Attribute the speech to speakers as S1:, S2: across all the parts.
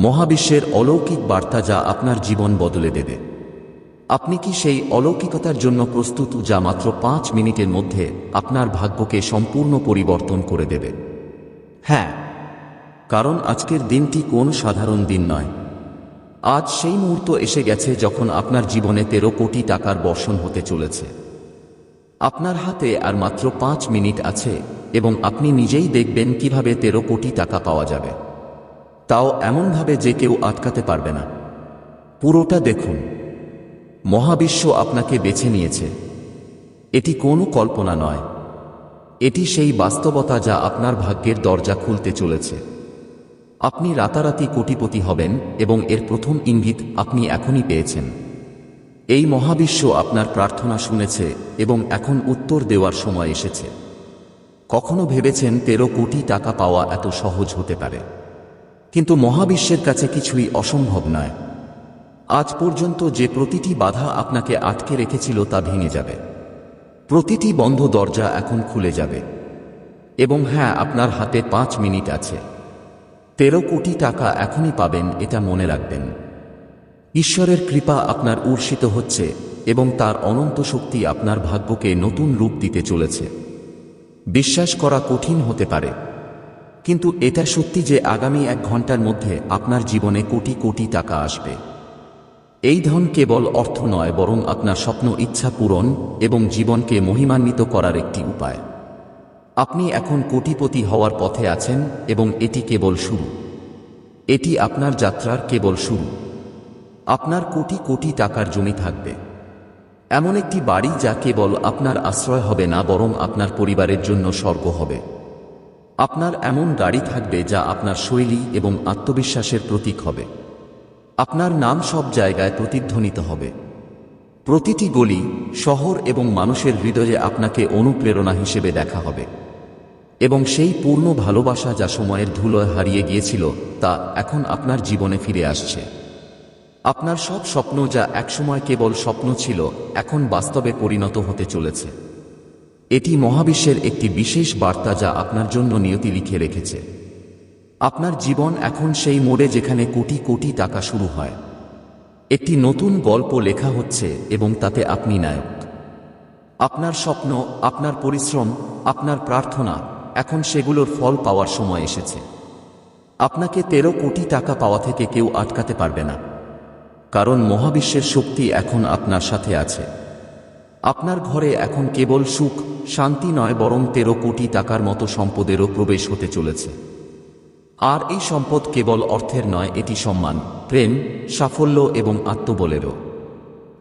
S1: মহাবিশ্বের অলৌকিক বার্তা যা আপনার জীবন বদলে দেবে। আপনি কি সেই অলৌকিকতার জন্য প্রস্তুত যা মাত্র পাঁচ মিনিটের মধ্যে আপনার ভাগ্যকে সম্পূর্ণ পরিবর্তন করে দেবে? হ্যাঁ কারণ আজকের দিনটি কোন সাধারণ দিন নয়। আজ সেই মুহূর্ত এসে গেছে যখন আপনার জীবনে তেরো কোটি টাকার বর্ষণ হতে চলেছে। আপনার হাতে আর মাত্র পাঁচ মিনিট আছে এবং আপনি নিজেই দেখবেন কীভাবে তেরো কোটি টাকা পাওয়া যাবে। তাও এমনভাবে যে কেউ আটকাতে পারবে না। পুরোটা দেখুন। মহাবিশ্ব আপনাকে বেছে নিয়েছে। এটি কোনো কল্পনা নয়। এটি সেই বাস্তবতা যা আপনার ভাগ্যের দরজা খুলতে চলেছে। আপনি রাতারাতি কোটিপতি হবেন এবং এর প্রথম ইঙ্গিত আপনি এখনই পেয়েছেন। এই মহাবিশ্ব আপনার প্রার্থনা শুনেছে এবং এখন উত্তর দেওয়ার সময় এসেছে। কখনো ভেবেছেন তেরো কোটি টাকা পাওয়া এত সহজ হতে পারে। কিন্তু মহাবিশ্বের কাছে কিছুই অসম্ভব নয়। আজ পর্যন্ত যে প্রতিটি বাধা আপনাকে আটকে রেখেছিল তা ভেঙে যাবে। প্রতিটি বন্ধ দরজা এখন খুলে যাবে। এবং হ্যাঁ আপনার হাতে পাঁচ মিনিট আছে। তেরো কোটি টাকা এখনই পাবেন, এটা মনে রাখবেন। ঈশ্বরের কৃপা আপনার উর্ষিত হচ্ছে এবং তার অনন্ত শক্তি আপনার ভাগ্যকে নতুন রূপ দিতে চলেছে। বিশ্বাস করা কঠিন হতে পারে। কিন্তু এটা সত্যি যে আগামী এক ঘণ্টার মধ্যে আপনার জীবনে কোটি কোটি টাকা আসবে। এই ধন কেবল অর্থ নয়, বরং আপনার স্বপ্ন ইচ্ছা পূরণ এবং জীবনকে মহিমান্বিত করার একটি উপায়। আপনি এখন কোটিপতি হওয়ার পথে আছেন এবং এটি কেবল শুরু। এটি আপনার যাত্রার কেবল শুরু। আপনার কোটি কোটি টাকার জমি থাকবে। এমন একটি বাড়ি যা কেবল আপনার আশ্রয় হবে না, বরং আপনার পরিবারের জন্য স্বর্গ হবে। আপনার এমন গাড়ি থাকবে যা আপনার শৈলী এবং আত্মবিশ্বাসের প্রতীক হবে। আপনার নাম সব জায়গায় প্রতিধ্বনিত হবে। প্রতিটি গলি, শহর এবং মানুষের হৃদয়ে আপনাকে অনুপ্রেরণা হিসেবে দেখা হবে। এবং সেই পূর্ণ ভালোবাসা যা সময়ের ধুলোয় হারিয়ে গিয়েছিল, তা এখন আপনার জীবনে ফিরে আসছে। আপনার সব স্বপ্ন যা একসময় কেবল স্বপ্ন ছিল, এখন বাস্তবে পরিণত হতে চলেছে। এটি মহাবিশ্বের একটি বিশেষ বার্তা যা আপনার জন্য নিয়তি লিখে রেখেছে। আপনার জীবন এখন সেই মোড়ে যেখানে কোটি কোটি টাকা শুরু হয়। একটি নতুন গল্প লেখা হচ্ছে এবং তাতে আপনি নায়ক। আপনার স্বপ্ন, আপনার পরিশ্রম, আপনার প্রার্থনা, এখন সেগুলোর ফল পাওয়ার সময় এসেছে। আপনাকে তেরো কোটি টাকা পাওয়া থেকে কেউ আটকাতে পারবে না। কারণ মহাবিশ্বের শক্তি এখন আপনার সাথে আছে। আপনার ঘরে এখন কেবল সুখ, শান্তি নয়, বরং তেরো কোটি টাকার মতো সম্পদেরও প্রবেশ হতে চলেছে। আর এই সম্পদ কেবল অর্থের নয়, এটি সম্মান, প্রেম, সাফল্য এবং আত্মবলেরও।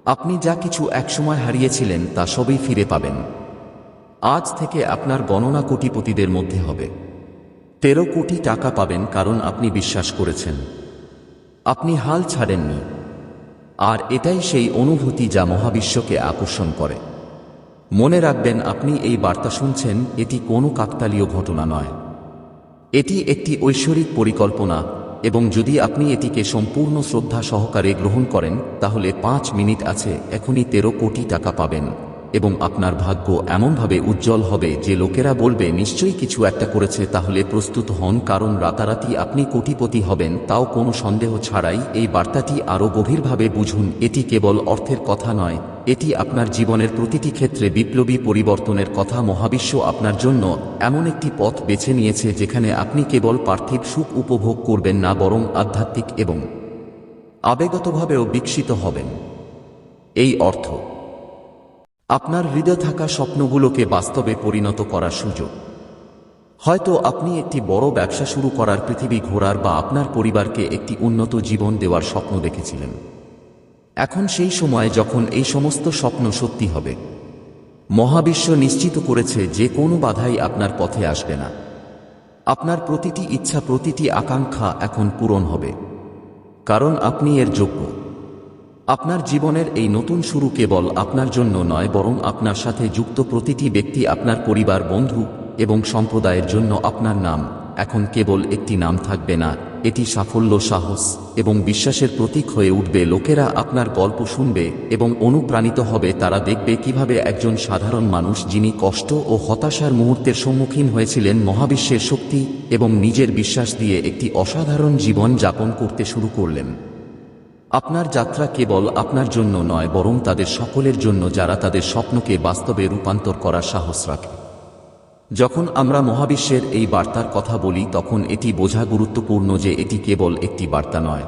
S1: আপনি যা কিছু একসময় হারিয়েছিলেন, তা সবই ফিরে পাবেন। আজ থেকে আপনার গণনা কোটিপতিদের মধ্যে হবে। তেরো কোটি টাকা পাবেন কারণ আপনি বিশ্বাস করেছেন। আপনি হাল ছাড়েননি। আর এটাই সেই অনুভূতি যা মহাবিশ্বকে আকর্ষণ করে। মনে রাখবেন, আপনি এই বার্তা শুনছেন, এটি কোনো কাকতালীয় ঘটনা নয়। এটি একটি ঐশ্বরিক পরিকল্পনা, এবং যদি আপনি এটিকে সম্পূর্ণ শ্রদ্ধা সহকারে গ্রহণ করেন, তাহলে পাঁচ মিনিট আছে, এখনই তেরো কোটি টাকা পাবেন। এবং আপনার ভাগ্য এমনভাবে উজ্জ্বল হবে যে লোকেরা বলবে, নিশ্চয়ই কিছু একটা করেছে, তাহলে প্রস্তুত হন, কারণ রাতারাতি আপনি কোটিপতি হবেন, তাও কোনো সন্দেহ ছাড়াই। এই বার্তাটি আরও গভীরভাবে বুঝুন, এটি কেবল অর্থের কথা নয়, এটি আপনার জীবনের প্রতিটি ক্ষেত্রে বিপ্লবী পরিবর্তনের কথা। মহাবিশ্ব আপনার জন্য এমন একটি পথ বেছে নিয়েছে, যেখানে আপনি কেবল পার্থিব সুখ উপভোগ করবেন না, বরং আধ্যাত্মিক এবং আবেগতভাবেও বিকশিত হবেন। এই অর্থ আপনার হৃদয় থাকা স্বপ্নগুলোকে বাস্তবে পরিণত করার সুযোগ। হয়তো আপনি একটি বড় ব্যবসা শুরু করার পৃথিবী ঘোরার বা আপনার পরিবারকে একটি উন্নত জীবন দেওয়ার স্বপ্ন দেখেছিলেন। এখন সেই সময় যখন এই সমস্ত স্বপ্ন সত্যি হবে। মহাবিশ্ব নিশ্চিত করেছে যে কোনো বাধাই আপনার পথে আসবে না। আপনার প্রতিটি ইচ্ছা, প্রতিটি আকাঙ্ক্ষা এখন পূরণ হবে। কারণ আপনি এর যোগ্য। আপনার জীবনের এই নতুন শুরু কেবল আপনার জন্য নয়, বরং আপনার সাথে যুক্ত প্রতিটি ব্যক্তি, আপনার পরিবার, বন্ধু এবং সম্প্রদায়ের জন্য আপনার নাম। এখন কেবল একটি নাম থাকবে না, এটি সাফল্য, সাহস এবং বিশ্বাসের প্রতীক হয়ে উঠবে। লোকেরা আপনার গল্প শুনবে এবং অনুপ্রাণিত হবে। তারা দেখবে কীভাবে একজন সাধারণ মানুষ, যিনি কষ্ট ও হতাশার মুহূর্তের সম্মুখীন হয়েছিলেন, মহাবিশ্বের শক্তি এবং নিজের বিশ্বাস দিয়ে একটি অসাধারণ জীবন যাপন করতে শুরু করলেন। আপনার যাত্রা কেবল আপনার জন্য নয়, বরং তাদের সকলের জন্য যারা তাদের স্বপ্নকে বাস্তবে রূপান্তর করার সাহস রাখে। যখন আমরা মহাবিশ্বের এই বার্তার কথা বলি, তখন এটি বোঝা গুরুত্বপূর্ণ যে এটি কেবল একটি বার্তা নয়।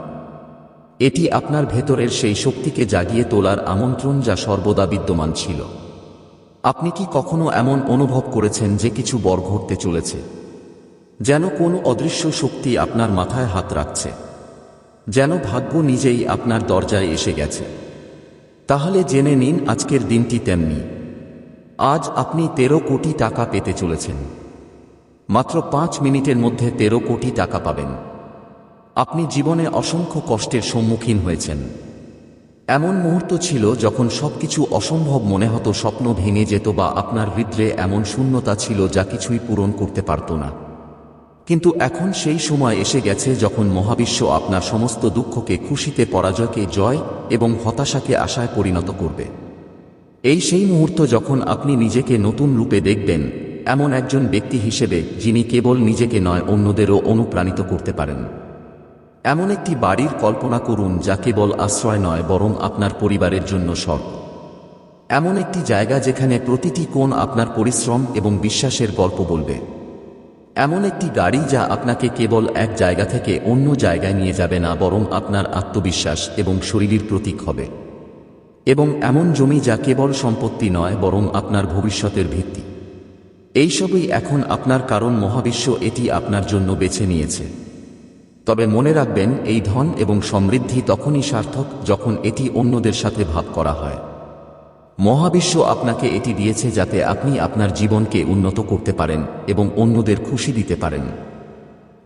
S1: এটি আপনার ভেতরের সেই শক্তিকে জাগিয়ে তোলার আমন্ত্রণ যা সর্বদা বিদ্যমান ছিল। আপনি কি কখনো এমন অনুভব করেছেন যে কিছু বর ঘটতে চলেছে, যেন কোনো অদৃশ্য শক্তি আপনার মাথায় হাত রাখছে? যেন ভাগ্য নিজেই আপনার দরজায় এসে গেছে। তাহলে জেনে নিন আজকের দিনটি তেমনি। আজ আপনি তেরো কোটি টাকা পেতে চলেছেন। মাত্র পাঁচ মিনিটের মধ্যে তেরো কোটি টাকা পাবেন। আপনি জীবনে অসংখ্য কষ্টের সম্মুখীন হয়েছেন। এমন মুহূর্ত ছিল যখন সবকিছু অসম্ভব মনে হতো, স্বপ্ন ভেঙে যেত বা আপনার হৃদয়ে এমন শূন্যতা ছিল যা কিছুই পূরণ করতে পারত না। কিন্তু এখন সেই সময় এসে গেছে যখন মহাবিশ্ব আপনার সমস্ত দুঃখকে খুশিতে পরাজয়কে জয় এবং হতাশাকে আশায় পরিণত করবে। এই সেই মুহূর্ত যখন আপনি নিজেকে নতুন রূপে দেখবেন, এমন একজন ব্যক্তি হিসেবে যিনি কেবল নিজেকে নয়, অন্যদেরও অনুপ্রাণিত করতে পারেন। এমন একটি বাড়ির কল্পনা করুন যা কেবল আশ্রয় নয়, বরং আপনার পরিবারের জন্য স্বর্গ। এমন একটি জায়গা যেখানে প্রতিটি কোণ আপনার পরিশ্রম এবং বিশ্বাসের গল্প বলবে। এমন একটি গাড়ি যা আপনাকে কেবল এক জায়গা থেকে অন্য জায়গায় নিয়ে যাবে না, বরং আপনার আত্মবিশ্বাস এবং শরীরের প্রতীক হবে। এবং এমন জমি যা কেবল সম্পত্তি নয়, বরং আপনার ভবিষ্যতের ভিত্তি। এইসবই এখন আপনার কারণ মহাবিশ্ব এটি আপনার জন্য বেছে নিয়েছে। তবে মনে রাখবেন, এই ধন এবং সমৃদ্ধি তখনই সার্থক যখন এটি অন্যদের সাথে ভাগ করা হয়। মহাবিশ্ব আপনাকে এটি দিয়েছে যাতে আপনি আপনার জীবনকে উন্নত করতে পারেন এবং অন্যদের খুশি দিতে পারেন।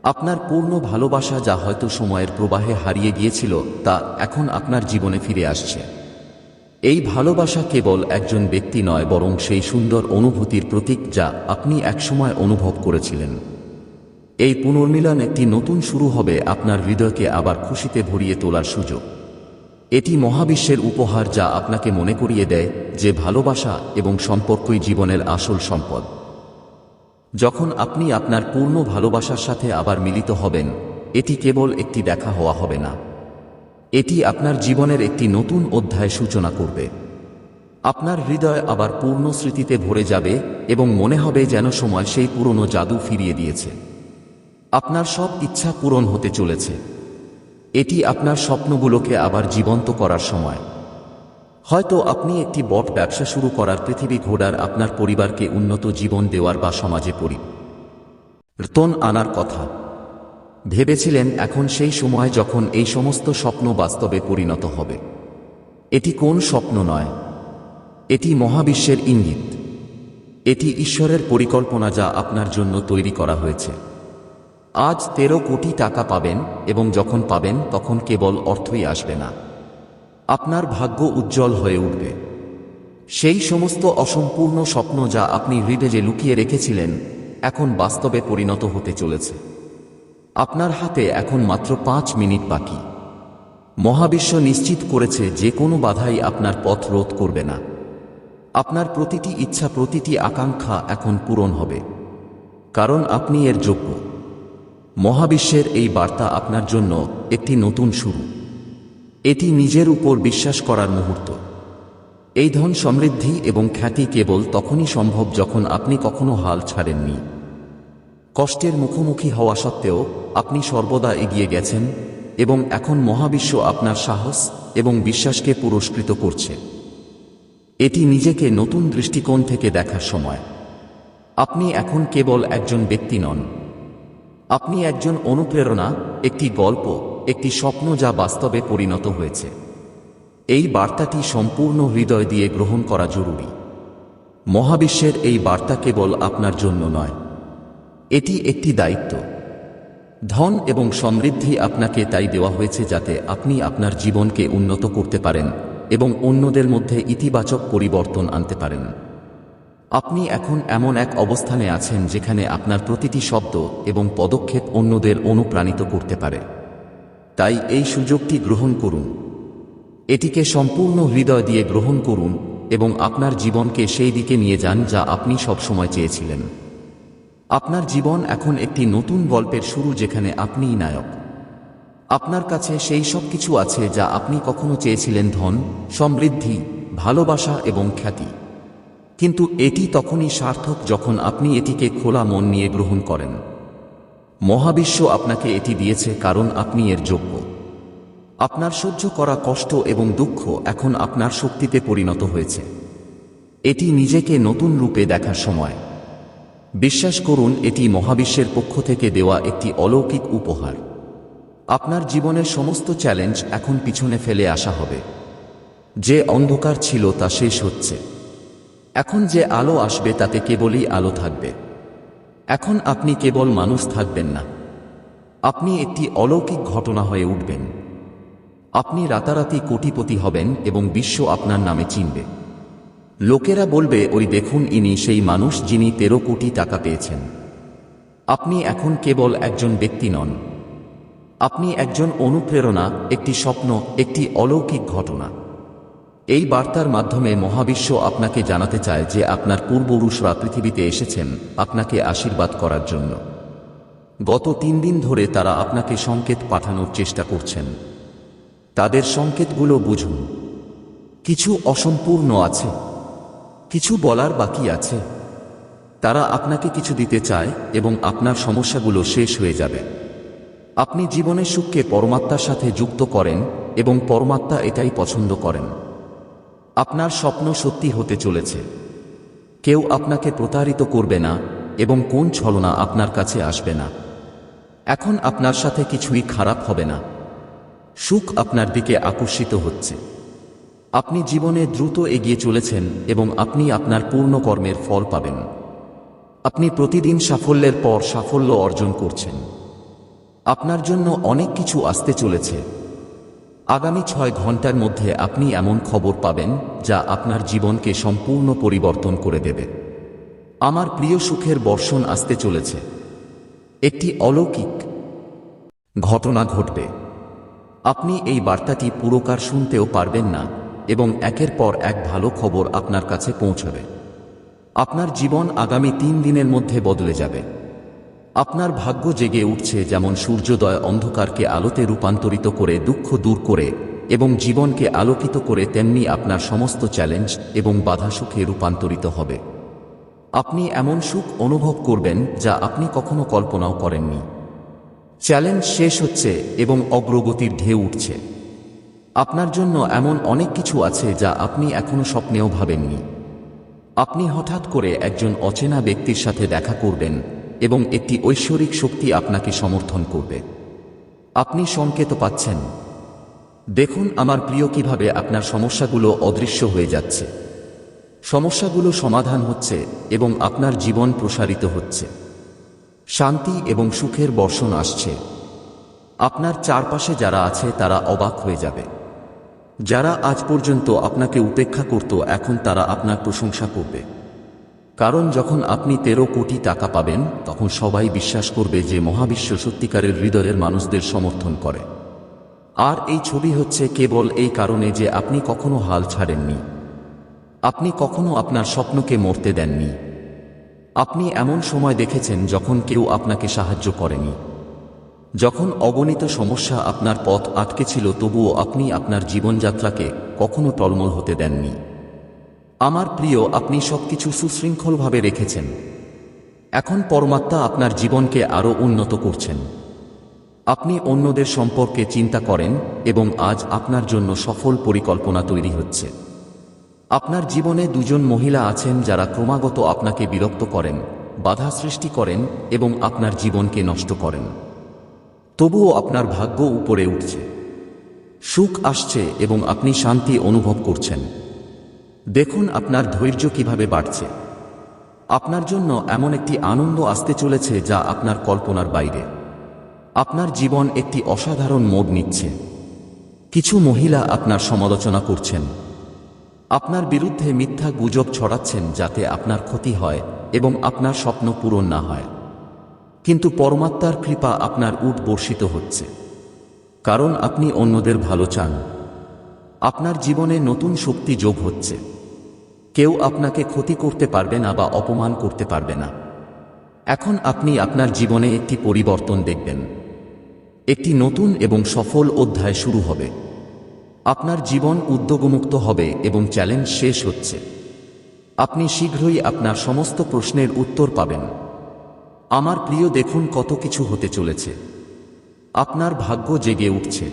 S1: আপনার পূর্ণ ভালোবাসা যা হয়তো সময়ের প্রবাহে হারিয়ে গিয়েছিল, তা এখন আপনার জীবনে ফিরে আসছে। এই ভালোবাসা কেবল একজন ব্যক্তি নয়, বরং সেই সুন্দর অনুভূতির প্রতীক যা আপনি একসময় অনুভব করেছিলেন। এই পুনর্মিলন একটি নতুন শুরু হবে, আপনার হৃদয়কে আবার খুশিতে ভরিয়ে তোলার সুযোগ। এটি মহাবিশ্বের উপহার যা আপনাকে মনে করিয়ে দেয় যে ভালোবাসা এবং সম্পর্কই জীবনের আসল সম্পদ। যখন আপনি আপনার পূর্ণ ভালোবাসার সাথে আবার মিলিত হবেন, এটি কেবল একটি দেখা হওয়া হবে না। এটি আপনার জীবনের একটি নতুন অধ্যায় সূচনা করবে। আপনার হৃদয় আবার পূর্ণ স্মৃতিতে ভরে যাবে এবং মনে হবে যেন সময় সেই পুরনো জাদু ফিরিয়ে দিয়েছে। আপনার সব ইচ্ছা পূরণ হতে চলেছে। এটি আপনার স্বপ্নগুলোকে আবার জীবন্ত করার সময়। হয়তো আপনি একটি বট ব্যবসা শুরু করার পৃথিবী ঘোড়ার আপনার পরিবারকে উন্নত জীবন দেওয়ার বা সমাজে পরিবর্তন আনার কথা। ভেবেছিলেন এখন সেই সময় যখন এই সমস্ত স্বপ্ন বাস্তবে পরিণত হবে। এটি কোন স্বপ্ন নয়? এটি মহাবিশ্বের ইঙ্গিত। এটি ঈশ্বরের পরিকল্পনা যা আপনার জন্য তৈরি করা হয়েছে। আজ তেরো কোটি টাকা পাবেন এবং যখন পাবেন তখন কেবল অর্থই আসবে না। আপনার ভাগ্য উজ্জ্বল হয়ে উঠবে। সেই সমস্ত অসম্পূর্ণ স্বপ্ন যা আপনি হৃদয়ে লুকিয়ে রেখেছিলেন, এখন বাস্তবে পরিণত হতে চলেছে। আপনার হাতে এখন মাত্র পাঁচ মিনিট বাকি। মহাবিশ্ব নিশ্চিত করেছে যে কোনো বাধাই আপনার পথ রোধ করবে না। আপনার প্রতিটি ইচ্ছা, প্রতিটি আকাঙ্ক্ষা এখন পূরণ হবে। কারণ আপনি এর যোগ্য। মহাবিশ্বের এই বার্তা আপনার জন্য একটি নতুন শুরু। এটি নিজের উপর বিশ্বাস করার মুহূর্ত। এই ধন সমৃদ্ধি এবং খ্যাতি কেবল তখনই সম্ভব যখন আপনি কখনো হাল ছাড়েননি। কষ্টের মুখোমুখি হওয়া সত্ত্বেও আপনি সর্বদা এগিয়ে গেছেন এবং এখন মহাবিশ্ব আপনার সাহস এবং বিশ্বাসকে পুরস্কৃত করছে। এটি নিজেকে নতুন দৃষ্টিকোণ থেকে দেখার সময়। আপনি এখন কেবল একজন ব্যক্তি নন। আপনি একজন অনুপ্রেরণা, একটি গল্প, একটি স্বপ্ন যা বাস্তবে পরিণত হয়েছে। এই বার্তাটি সম্পূর্ণ হৃদয় দিয়ে গ্রহণ করা জরুরি। মহাবিশ্বের এই বার্তা কেবল আপনার জন্য নয়। এটি একটি দায়িত্ব। ধন এবং সমৃদ্ধি আপনাকে তাই দেওয়া হয়েছে যাতে আপনি আপনার জীবনকে উন্নত করতে পারেন এবং অন্যদের মধ্যে ইতিবাচক পরিবর্তন আনতে পারেন। আপনি এখন এমন এক অবস্থানে আছেন যেখানে আপনার প্রতিটি শব্দ এবং পদক্ষেপ অন্যদের অনুপ্রাণিত করতে পারে। তাই এই সুযোগটি গ্রহণ করুন। এটিকে সম্পূর্ণ হৃদয় দিয়ে গ্রহণ করুন এবং আপনার জীবনকে সেই দিকে নিয়ে যান যা আপনি সবসময় চেয়েছিলেন। আপনার জীবন এখন একটি নতুন গল্পের শুরু যেখানে আপনিই নায়ক। আপনার কাছে সেই সব কিছু আছে যা আপনি কখনো চেয়েছিলেন ধন, সমৃদ্ধি, ভালোবাসা এবং খ্যাতি। কিন্তু এটি তখনই সার্থক যখন আপনি এটিকে খোলা মন নিয়ে গ্রহণ করেন। মহাবিশ্ব আপনাকে এটি দিয়েছে কারণ আপনি এর যোগ্য। আপনার সহ্য করা কষ্ট এবং দুঃখ এখন আপনার শক্তিতে পরিণত হয়েছে। এটি নিজেকে নতুন রূপে দেখার সময়। বিশ্বাস করুন, এটি মহাবিশ্বের পক্ষ থেকে দেওয়া একটি অলৌকিক উপহার। আপনার জীবনের সমস্ত চ্যালেঞ্জ এখন পিছনে ফেলে আসা হবে। যে অন্ধকার ছিল তা শেষ হচ্ছে। এখন যে আলো আসবে তাতে কেবলই আলো থাকবে। এখন আপনি কেবল মানুষ থাকবেন না। আপনি একটি অলৌকিক ঘটনা হয়ে উঠবেন। আপনি রাতারাতি কোটিপতি হবেন এবং বিশ্ব আপনার নামে চিনবে। লোকেরা বলবে, ওই দেখুন, ইনি সেই মানুষ যিনি তেরো কোটি টাকা পেয়েছেন। আপনি এখন কেবল একজন ব্যক্তি নন। আপনি একজন অনুপ্রেরণা, একটি স্বপ্ন, একটি অলৌকিক ঘটনা। এই বার্তার মাধ্যমে মহাবিশ্ব আপনাকে জানাতে চায় যে আপনার পূর্বপুরুষরা পৃথিবীতে এসেছেন আপনাকে আশীর্বাদ করার জন্য। গত তিন দিন ধরে তারা আপনাকে সংকেত পাঠানোর চেষ্টা করছেন। তাদের সংকেতগুলো বুঝুন। কিছু অসম্পূর্ণ আছে। কিছু বলার বাকি আছে। তারা আপনাকে কিছু দিতে চায় এবং আপনার সমস্যাগুলো শেষ হয়ে যাবে। আপনি জীবনের সুখকে পরমাত্মার সাথে যুক্ত করেন এবং পরমাত্মা এটাই পছন্দ করেন। আপনার স্বপ্ন সত্যি হতে চলেছে। কেউ আপনাকে প্রতারিত করবে না এবং কোন ছলনা আপনার কাছে আসবে না। এখন আপনার সাথে কিছুই খারাপ হবে না। সুখ আপনার দিকে আকর্ষিত হচ্ছে। আপনি জীবনে দ্রুত এগিয়ে চলেছেন এবং আপনি আপনার পূর্ণ কর্মের ফল পাবেন। আপনি প্রতিদিন সাফল্যের পর সাফল্য অর্জন করছেন। আপনার জন্য অনেক কিছু আসতে চলেছে। আগামী ছয় ঘণ্টার মধ্যে আপনি এমন খবর পাবেন যা আপনার জীবনকে সম্পূর্ণ পরিবর্তন করে দেবে। আমার প্রিয় সুখের বর্ষণ আসতে চলেছে। একটি অলৌকিক ঘটনা ঘটবে। আপনি এই বার্তাটি পুরোকার শুনতেও পারবেন না এবং একের পর এক ভালো খবর আপনার কাছে পৌঁছবে। আপনার জীবন আগামী তিন দিনের মধ্যে বদলে যাবে। আপনার ভাগ্য জেগে উঠছে যেমন সূর্যোদয় অন্ধকারকে আলোতে রূপান্তরিত করে দুঃখ দূর করে এবং জীবনকে আলোকিত করে তেমনি আপনার সমস্ত চ্যালেঞ্জ এবং বাধা সুখে রূপান্তরিত হবে। আপনি এমন সুখ অনুভব করবেন যা আপনি কখনো কল্পনাও করেননি। চ্যালেঞ্জ শেষ হচ্ছে এবং অগ্রগতির ঢেউ উঠছে। আপনার জন্য এমন অনেক কিছু আছে যা আপনি এখনও স্বপ্নেও ভাবেননি। আপনি হঠাৎ করে একজন অচেনা ব্যক্তির সাথে দেখা করবেন। এবং একটি ঐশ্বরিক শক্তি আপনাকে সমর্থন করবে। আপনি সংকেত পাচ্ছেন। দেখুন আমার প্রিয় কীভাবে আপনার সমস্যাগুলো অদৃশ্য হয়ে যাচ্ছে। সমস্যাগুলো সমাধান হচ্ছে এবং আপনার জীবন প্রসারিত হচ্ছে। শান্তি এবং সুখের বর্ষণ আসছে। আপনার চারপাশে যারা আছে তারা অবাক হয়ে যাবে। যারা আজ পর্যন্ত আপনাকে উপেক্ষা করত, এখন তারা আপনার প্রশংসা করবে। কারণ যখন আপনি তেরো কোটি টাকা পাবেন, তখন সবাই বিশ্বাস করবে যে মহাবিশ্ব সত্যিকারের হৃদয়ের মানুষদের সমর্থন করে। আর এই ছবি হচ্ছে কেবল এই কারণে যে আপনি কখনো হাল ছাড়েননি। আপনি কখনো আপনার স্বপ্নকে মরতে দেননি। আপনি এমন সময় দেখেছেন যখন কেউ আপনাকে সাহায্য করেনি। যখন অগণিত সমস্যা আপনার পথ আটকে ছিল, তবুও আপনি আপনার জীবনযাত্রাকে কখনো টলমল হতে দেননি। আমার প্রিয়, আপনি সবকিছু সুশৃঙ্খলভাবে রেখেছেন। এখন পরমাত্মা আপনার জীবনকে আরও উন্নত করছেন। আপনি অন্যদের সম্পর্কে চিন্তা করেন এবং আজ আপনার জন্য সফল পরিকল্পনা তৈরি হচ্ছে। আপনার জীবনে দুজন মহিলা আছেন যারা ক্রমাগত আপনাকে বিরক্ত করেন, বাধা সৃষ্টি করেন এবং আপনার জীবনকে নষ্ট করেন। তবুও আপনার ভাগ্য উপরে উঠছে। সুখ আসছে এবং আপনি শান্তি অনুভব করছেন। দেখুন আপনার ধৈর্য কীভাবে বাড়ছে। আপনার জন্য এমন একটি আনন্দ আসতে চলেছে যা আপনার কল্পনার বাইরে। আপনার জীবন একটি অসাধারণ মোড় নিচ্ছে। কিছু মহিলা আপনার সমালোচনা করছেন। আপনার বিরুদ্ধে মিথ্যা গুজব ছড়াচ্ছেন যাতে আপনার ক্ষতি হয় এবং আপনার স্বপ্ন পূরণ না হয়। কিন্তু পরমাত্মার কৃপা আপনার উট বর্ষিত হচ্ছে। কারণ আপনি অন্যদের ভালো চান। আপনার জীবনে নতুন শক্তি যোগ হচ্ছে। কেউ আপনাকে ক্ষতি করতে পারবে না বা অপমান করতে পারবে না। এখন আপনি আপনার জীবনে একটি পরিবর্তন দেখবেন। একটি নতুন এবং সফল অধ্যায় শুরু হবে। আপনার জীবন উদ্যোগমুক্ত হবে এবং চ্যালেঞ্জ শেষ হচ্ছে। আপনি শীঘ্রই আপনার সমস্ত প্রশ্নের উত্তর পাবেন। আমার প্রিয়, দেখুন কত কিছু হতে চলেছে। আপনার ভাগ্য জেগে উঠছে।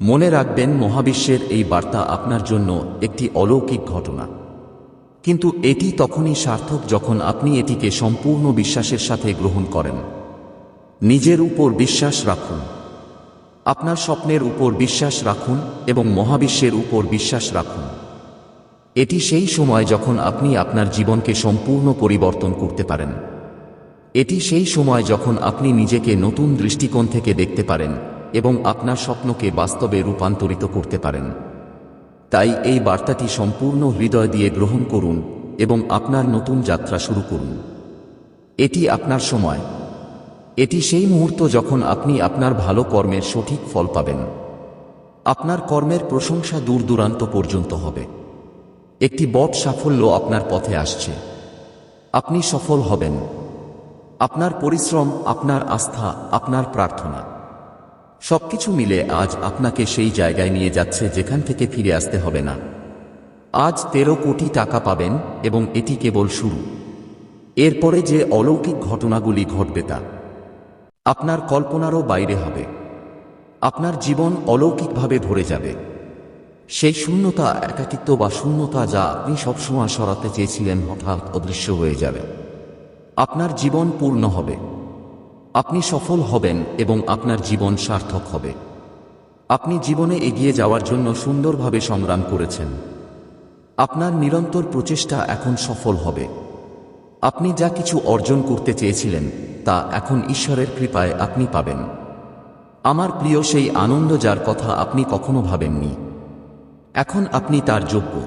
S1: মনে রাখবেন, মহাবিশ্বের এই বার্তা আপনার জন্য একটি অলৌকিক ঘটনা। কিন্তু এটি তখনই সার্থক যখন আপনি এটিকে সম্পূর্ণ বিশ্বাসের সাথে গ্রহণ করেন। নিজের উপর বিশ্বাস রাখুন। আপনার স্বপ্নের উপর বিশ্বাস রাখুন এবং মহাবিশ্বের উপর বিশ্বাস রাখুন। এটি সেই সময় যখন আপনি আপনার জীবনকে সম্পূর্ণ পরিবর্তন করতে পারেন। এটি সেই সময় যখন আপনি নিজেকে নতুন দৃষ্টিকোণ থেকে দেখতে পারেন এবং আপনার স্বপ্নকে বাস্তবে রূপান্তরিত করতে পারেন। তাই এই বার্তাটি সম্পূর্ণ হৃদয় দিয়ে গ্রহণ করুন এবং আপনার নতুন যাত্রা শুরু করুন। এটি আপনার সময়। এটি সেই মুহূর্ত যখন আপনি আপনার ভালো কর্মের সঠিক ফল পাবেন। আপনার কর্মের প্রশংসা দূর দূরান্ত পর্যন্ত হবে। একটি বট সাফল্য আপনার পথে আসছে। আপনি সফল হবেন। আপনার পরিশ্রম, আপনার আস্থা, আপনার প্রার্থনা। সবকিছু মিলে আজ আপনাকে সেই জায়গায় নিয়ে যাচ্ছে যেখান থেকে ফিরে আসতে হবে না। আজ তেরো কোটি টাকা পাবেন এবং এটি কেবল শুরু। এরপরে যে অলৌকিক ঘটনাগুলি ঘটবে তা আপনার কল্পনারও বাইরে হবে। আপনার জীবন অলৌকিকভাবে ভরে যাবে। সেই শূন্যতা, একাকিত্ব বা শূন্যতা যা আপনি সবসময় সরাতে চেয়েছিলেন হঠাৎ অদৃশ্য হয়ে যাবে। আপনার জীবন পূর্ণ হবে। আপনি সফল হবেন এবং আপনার জীবন সার্থক হবে। আপনি জীবনে এগিয়ে যাওয়ার জন্য সুন্দরভাবে সংগ্রাম করেছেন। আপনার নিরন্তর প্রচেষ্টা এখন সফল হবে। আপনি যা কিছু অর্জন করতে চেয়েছিলেন, তা এখন ঈশ্বরের কৃপায় আপনি পাবেন। আমার প্রিয়, সেই আনন্দ যার কথা আপনি কখনো ভাবেননি। এখন আপনি তার যোগ্য।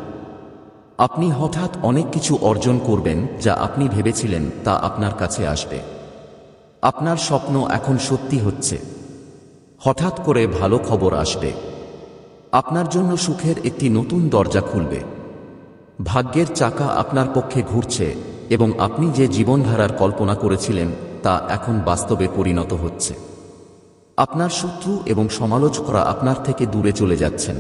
S1: আপনি হঠাৎ অনেক কিছু অর্জন করবেন যা আপনি ভেবেছিলেন তা আপনার কাছে আসবে। আপনার স্বপ্ন এখন সত্যি হচ্ছে। হঠাৎ করে ভালো খবর আসবে। আপনার জন্য সুখের একটি নতুন দরজা খুলবে। ভাগ্যের চাকা আপনার পক্ষে ঘুরছে এবং আপনি যে জীবনধারার কল্পনা করেছিলেন তা এখন বাস্তবে পরিণত হচ্ছে। আপনার শত্রু এবং সমালোচকরা আপনার থেকে দূরে চলে যাচ্ছেন।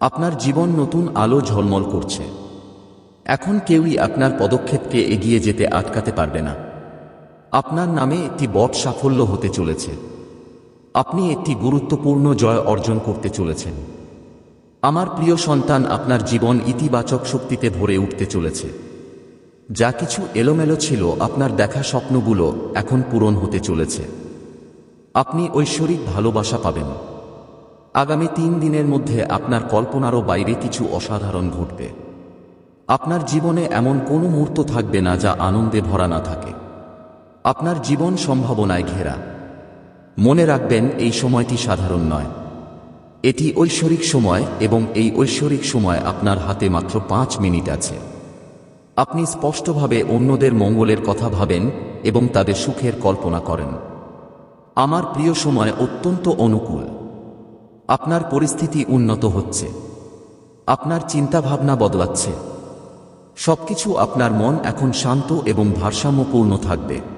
S1: আপনার জীবন নতুন আলো ঝলমল করছে। এখন কেউই আপনার পদক্ষেপকে এগিয়ে যেতে আটকাতে পারবে না। আপনার নামে একটি বট সাফল্য হতে চলেছে। আপনি একটি গুরুত্বপূর্ণ জয় অর্জন করতে চলেছেন। আমার প্রিয় সন্তান, আপনার জীবন ইতিবাচক শক্তিতে ভরে উঠতে চলেছে। যা কিছু এলোমেলো ছিল, আপনার দেখা স্বপ্নগুলো এখন পূরণ হতে চলেছে। আপনি ঐশ্বরিক ভালোবাসা পাবেন। আগামী তিন দিনের মধ্যে আপনার কল্পনারও বাইরে কিছু অসাধারণ ঘটবে। আপনার জীবনে এমন কোনো মুহূর্ত থাকবে না যা আনন্দে ভরা না থাকে। আপনার জীবন সম্ভাবনায় ঘেরা। মনে রাখবেন, এই সময়টি সাধারণ নয়। এটি ঐশ্বরিক সময় এবং এই ঐশ্বরিক সময় আপনার হাতে মাত্র পাঁচ মিনিট আছে। আপনি স্পষ্টভাবে অন্যদের মঙ্গলের কথা ভাবেন এবং তাদের সুখের কল্পনা করেন। আমার প্রিয় সময় অত্যন্ত অনুকূল। আপনার পরিস্থিতি উন্নত হচ্ছে। আপনার চিন্তাভাবনা বদলাচ্ছে। সবকিছু আপনার মন এখন শান্ত এবং ভারসাম্যপূর্ণ থাকবে।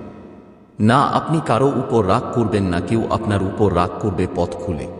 S1: না আপনি কারও উপর রাগ করবেন না কেউ আপনার উপর রাগ করবে পথ খুলে।